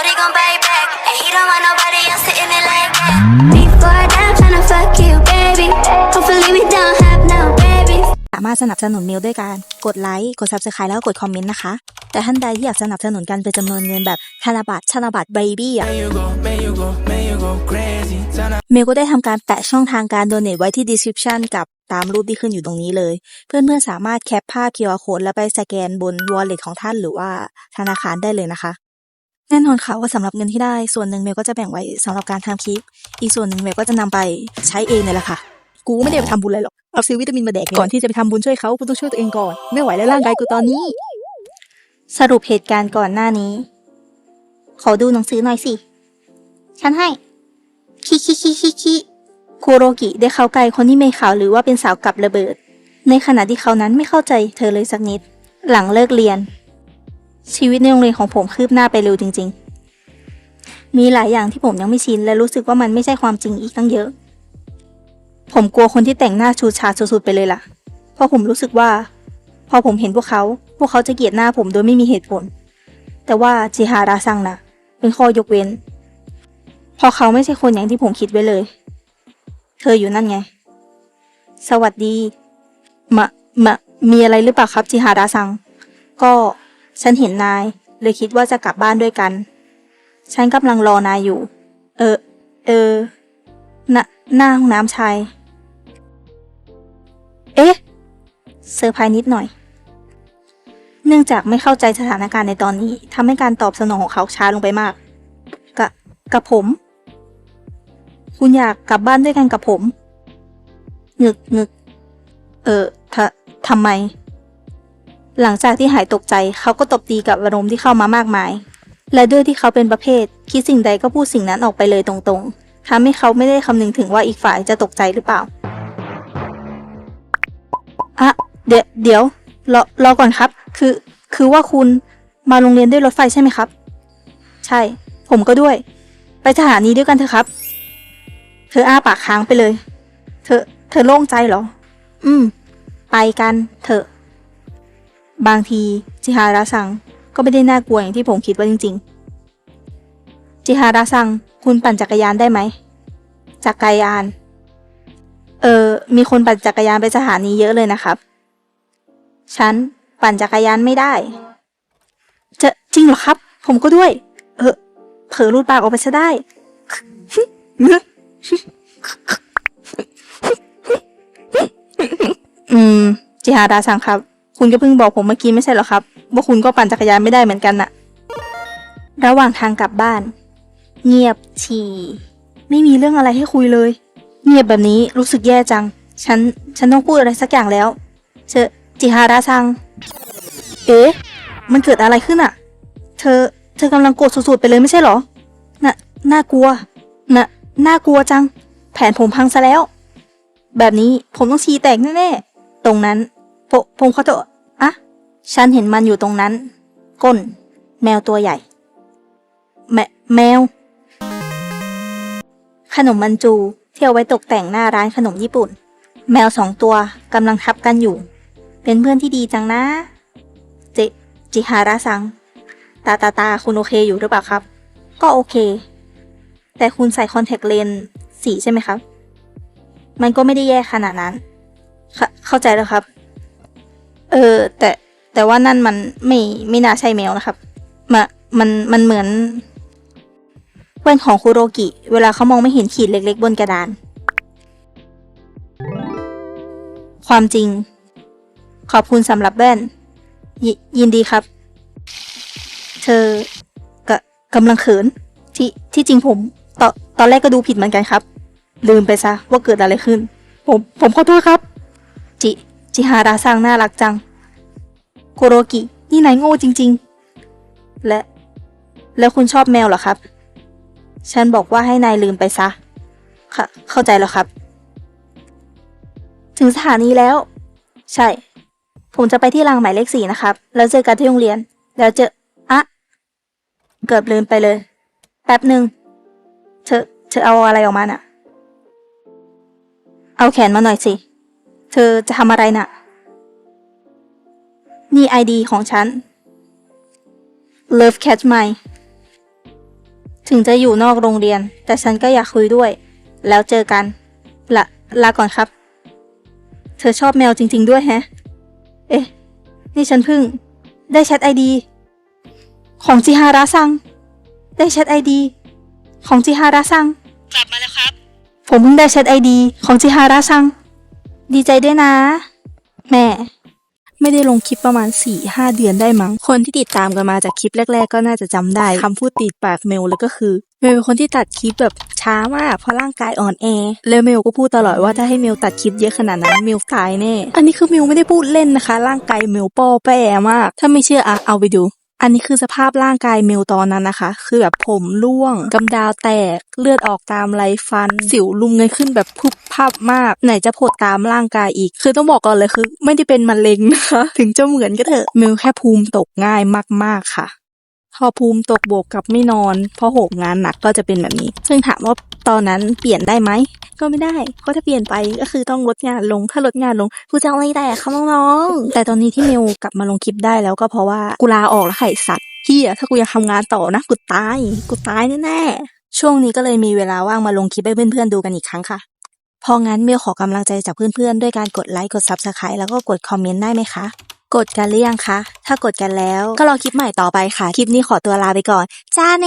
Shorty gon' pay back, and he don't want nobody else sitting it like that. Before that, tryna fuck you, baby. Hopefully we don't have no babies. สามารถสนับสนุนมิวด้วยการกดไลค์กด subscribe แล้วกดคอมเมนต์นะคะ แต่ท่านใดที่อยากสนับสนุนกันเป็นจำนวนเงินแบบธนบัตรธนบัตรเบบี้อะ you go, man, you go, man, you go crazy. Turn up. มิวก็ได้ทำการแปะช่องทางการ donate ไว้ที่ description กับตามรูปที่ขึ้นอยู่ตรงนี้เลย เพื่อนๆสามารถแคปภาพ QR code แล้วไปสแกนบน wallet ของท่านหรือว่าธนาคารได้เลยนะคะ แน่นอนค่ะว่าสำหรับเงินที่ได้ส่วนหนึ่งเมลก็จะแบ่งไว้สำหรับการทำคลิป อีกส่วนหนึ่งเมลก็จะนำไปใช้เองเนี่ยแหละค่ะ กูไม่ได้ไปทำบุญอะไรหรอกเอาซื้อวิตามินมาแดกก่อนที่จะไปทำบุญช่วยเขากูต้องช่วยตัวเองก่อนไม่ไหวแล้วร่างกายกูตอนนี้ สรุปเหตุการณ์ก่อนหน้านี้ ขอดูหนังสือหน่อยสิฉันให้คิคิคิคิคิคุโรกิได้เข้าใกล้คนที่ไม่ข่าวหรือว่าเป็นสาวกับระเบิด ในขณะที่เขานั้นไม่เข้าใจเธอเลยสักนิด หลังเลิกเรียน ชีวิตในโรงเรียนของผมคืบหน้าไปเร็วจริง ๆ มีหลายอย่างที่ผมยังไม่ชินและรู้สึกว่ามันไม่ใช่ความจริงอีกตั้งเยอะ ผมกลัวคนที่แต่งหน้าชูชาสุดๆไปเลยล่ะ เพราะผมรู้สึกว่า พอผมเห็นพวกเขา พวกเขาจะเกลียดหน้าผมโดยไม่มีเหตุผล แต่ว่าจิฮาราซังนะเป็นข้อยกเว้นเพราะเขาไม่ใช่คนอย่างที่ผมคิดไว้เลย เธออยู่นั่นไง สวัสดี มะ มะ มีอะไรหรือเปล่าครับจิฮาราซัง ก็ ฉันเห็นนาย เลยคิดว่าจะกลับบ้านด้วยกัน ฉันกำลังรอนายอยู่ เออ เออหน้าหน้าห้องน้ำชาย เอ๊ะ เซอร์ไพรส์นิดหน่อย เนื่องจากไม่เข้าใจสถานการณ์ในตอนนี้ทำให้การตอบสนองของเขาช้าลงไปมาก กะกับผม คุณอยากกลับบ้านด้วยกันกับผม งึกงึก เออทะทำไม หลังจากที่หายตกใจเขาก็ตบตีกับอารมณ์ที่เข้ามามากมาย และด้วยที่เขาเป็นประเภท คิดสิ่งใดก็พูดสิ่งนั้นออกไปเลยตรงๆทำให้เขาไม่ได้คำนึงถึงว่าอีกฝ่ายจะตกใจหรือเปล่าอะเดี๋ยวเดี๋ยวรอรอก่อนครับ คือ คือว่าคุณมาโรงเรียนด้วยรถไฟใช่ไหมครับ ใช่ ผมก็ด้วย ไปสถานีด้วยกันเถอะครับ เธออ้าปากค้างไปเลย เธอ เธอโล่งใจเหรอ อืม ไปกันเถอะ บางทีจิฮาระซังก็ไม่ได้น่ากลัวอย่างที่ผมคิดว่าจริง ๆ จิฮาระซังคุณปั่นจักรยานได้ไหม จักรยาน เออ มีคนปั่นจักรยานไปสถานีเยอะเลยนะครับ ฉันปั่นจักรยานไม่ได้ จะจริงเหรอครับ ผมก็ด้วย เออ เผลอรูดปากออกไปซะได้อืม จิฮาดาซังครับ คุณก็เพิ่งบอกผมเมื่อกี้ไม่ใช่หรอครับ ว่าคุณก็ปั่นจักรยานไม่ได้เหมือนกันน่ะ ระหว่างทางกลับบ้าน เงียบฉี่ไม่มีเรื่องอะไรให้คุยเลย เงียบแบบนี้รู้สึกแย่จัง ฉัน ฉันต้องพูดอะไรสักอย่างแล้ว เชอจิฮาระซัง เอ๊ะ มันเกิดอะไรขึ้นอะเธอ เธอกำลังโกรธสุดๆไปเลยไม่ใช่หรอ น่ะ น่ากลัว น่ะ น่ากลัวจัง แผนผมพังซะแล้ว แบบนี้ผมต้องชีแตกแน่ๆ ตรงนั้น ผมผมขอโทษอะ ฉันเห็นมันอยู่ตรงนั้น ก้น แมวตัวใหญ่ แมแมว ขนมมันจูที่เอาไว้ตกแต่งหน้าร้านขนมญี่ปุ่น แมวสองตัวกำลังทับกันอยู่ เป็นเพื่อนที่ดีจังนะ เจจิฮาระซัง ตาตาตาคุณโอเคอยู่หรือเปล่าครับ ก็โอเค แต่คุณใส่คอนแทคเลนส์สีใช่ไหมครับ มันก็ไม่ได้แย่ขนาดนั้น เข้าใจแล้วครับ เออ แต่ แต่ว่านั่นมันไม่ไม่น่าใช่แมวนะครับมามันมันเหมือนแว่นของคุโรกิ เวลาเขามองไม่เห็นขีดเล็ก ๆ บนกระดาน ความจริง ขอบคุณสำหรับแว่นยยินดีครับ เธอกะกำลังเขินที่ที่จริงผมตอนตอนแรกก็ดูผิดเหมือนกันครับ ลืมไปซะว่าเกิดอะไรขึ้น ผมผมขอโทษครับ จิจิฮาราซังน่ารักจัง โกโรกิ นี่นายโง่จริง ๆ และ แล้วคุณชอบแมวเหรอครับ ฉันบอกว่าให้นายลืมไปซะ ค่ะ เข้าใจแล้วครับ ถึงสถานีแล้ว ใช่ ผมจะไปที่รางหมายเลขสี่นะครับ แล้วเจอกันที่โรงเรียน แล้วเจออะเกือบลืมไปเลย แป๊บหนึ่งเธอ เธอเอาอะไรออกมาน่ะ เอาแขนมาหน่อยสิ เธอจะทำอะไรน่ะ นี่ไอดีของฉัน Love Catch My ถึงจะอยู่นอกโรงเรียน แต่ฉันก็อยากคุยด้วย แล้วเจอกัน ละลาก่อนครับ เธอชอบแมวจริง ๆ ด้วยแฮะ เอ๊ะ นี่ฉันเพิ่ง ได้แชทไอดีของจิฮาระซัง ได้แชทไอดีของจิฮาระซัง กลับมาแล้วครับ ผมเพิ่งได้แชทไอดีของจิฮาระซัง ดีใจด้วยนะ แม่ ไม่ได้ลงคลิปประมาณ4ี่ห้าเดือนได้มั้ง คนที่ติดตามกันมาจากคลิปแรก ๆ ก็น่าจะจำได้คำพูดติดปากเมลเลยก็คือเมลเป็นคนที่ตัดคลิปแบบช้ามากเพราะร่างกายอ่อนแอแล้วเมลก็พูดตลอดว่าถ้าให้เมลตัดคลิปเยอะขนาดนั้นเมลตายแน่ อันนี้คือเมลไม่ได้พูดเล่นนะคะ ร่างกายเมลป้อแปรมาก ถ้าไม่เชื่ออะเอาไปดู อันนี้คือสภาพร่างกายเมลตอนนั้นนะคะ คือแบบผมร่วงกำดาวแตก เลือดออกตามไรฟัน สิวลุมเงยขึ้นแบบพุบพับมาก ไหนจะผดตามร่างกายอีก คือต้องบอกก่อนเลยคือ ไม่ได้เป็นมะเร็งนะคะ ถึงจะเหมือนก็เถอะเมลแค่ภูมิตกง่ายมาก ๆค่ะพอภูมิตกบวกกับไม่นอน พอโหมงานหนักก็จะเป็นแบบนี้ ซึ่งถามว่าตอนนั้นเปลี่ยนได้ไหม ก็ไม่ได้เพราะถ้าเปลี่ยนไปก็คือต้องลดงานลงถ้าลดงานลงกูจะเอาอะไรแต่คะน้องๆแต่ตอนนี้ที่เมลกลับมาลงคลิปได้แล้วก็เพราะว่ากูลาออกแล้วไข่สัตว์เฮียถ้ากูยังทำงานต่อนะกูตายกูตายแน่ๆช่วงนี้ก็เลยมีเวลาว่างมาลงคลิปให้เพื่อนๆดูกันอีกครั้งค่ะพองั้นเมลขอกำลังใจจากเพื่อนๆ ด้วยการกดไลค์กด Subscribe แล้วก็กดคอมเมนต์ได้ไหมคะ กดกันหรือยังคะ ถ้ากดกันแล้วก็รอคลิปใหม่ต่อไปค่ะ คลิปนี้ขอตัวลาไปก่อน จ้าเน